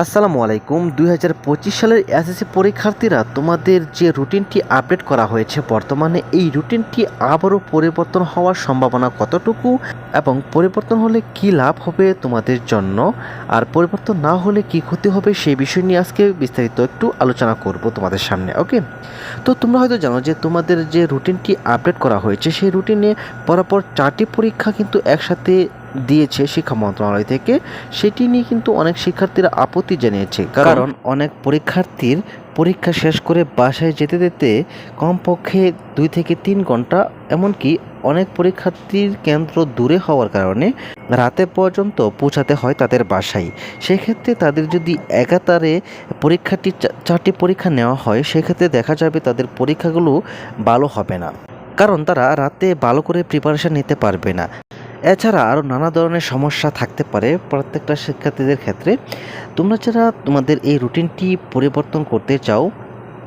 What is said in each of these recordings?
আসসালামু আলাইকুম। দুই হাজার পঁচিশ সালের এসএসসি পরীক্ষার্থীরা তোমাদের যে রুটিনটি আপডেট করা হয়েছে, বর্তমানে এই রুটিনটি আবারও পরিবর্তন হওয়ার সম্ভাবনা কতটুকু এবং পরিবর্তন হলে কি লাভ হবে তোমাদের জন্য? আর পরিবর্তন না হলে কি ক্ষতি হবে সেই বিষয় নিয়ে আজকে বিস্তারিত একটু আলোচনা করব তোমাদের সামনে, ওকে? তো তোমরা হয়তো জানো যে তোমাদের যে রুটিনটি আপডেট করা হয়েছে, সেই রুটিনে পরপর চারটি পরীক্ষা কিন্তু একসাথে দিয়েছে শিক্ষা মন্ত্রণালয় থেকে, সেটি নিয়ে কিন্তু অনেক শিক্ষার্থীরা আপত্তি জানিয়েছে। কারণ অনেক পরীক্ষার্থীর পরীক্ষা শেষ করে বাসায় যেতে যেতে কমপক্ষে দুই থেকে তিন ঘণ্টা, এমনকি অনেক পরীক্ষার্থীর কেন্দ্র দূরে হওয়ার কারণে রাতে পর্যন্ত পৌঁছাতে হয় তাদের বাসায়। সেক্ষেত্রে তাদের যদি একাতারে পরীক্ষাটি চারটি পরীক্ষা নেওয়া হয়, সেক্ষেত্রে দেখা যাবে তাদের পরীক্ষাগুলো ভালো হবে না। কারণ তারা রাতে ভালো করে প্রিপারেশান নিতে পারবে না। এছাড়া আরও নানা ধরনের সমস্যা থাকতে পারে প্রত্যেকটা শিক্ষার্থীদের ক্ষেত্রে। তোমরা যারা তোমাদের এই রুটিনটি পরিবর্তন করতে চাও,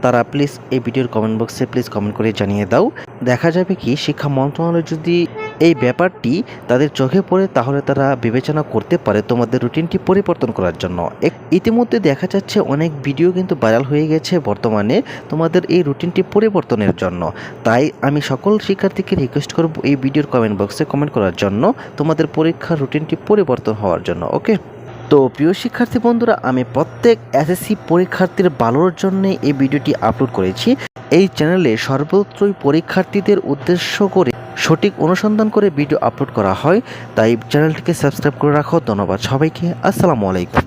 তারা প্লিজ এই ভিডিওর কমেন্ট বক্সে প্লিজ কমেন্ট করে জানিয়ে দাও। দেখা যাবে কি, শিক্ষা মন্ত্রণালয় যদি এই ব্যাপারটি তাদের চোখে পড়ে তাহলে তারা বিবেচনা করতে পারে তোমাদের রুটিনটি পরিবর্তন করার জন্য। ইতিমধ্যে দেখা যাচ্ছে অনেক ভিডিও কিন্তু ভাইরাল হয়ে গেছে বর্তমানে তোমাদের এই রুটিনটি পরিবর্তনের জন্য। তাই আমি সকল শিক্ষার্থীকে রিকোয়েস্ট করব এই ভিডিওর কমেন্ট বক্সে কমেন্ট করার জন্য তোমাদের পরীক্ষার রুটিনটি পরিবর্তন হওয়ার জন্য, ওকে? তো প্রিয় শিক্ষার্থী বন্ধুরা, আমি প্রত্যেক এসএসসি পরীক্ষার্থীর ভালোর জন্য এই ভিডিওটি আপলোড করেছি। এই চ্যানেলে সর্বত্রই পরীক্ষার্থীদের উদ্দেশ্য করে সঠিক অনুসন্ধান করে ভিডিও আপলোড করা হয়, তাই চ্যানেলটিকে সাবস্ক্রাইব করে রাখো। ধন্যবাদ সবাইকে। আসসালামু আলাইকুম।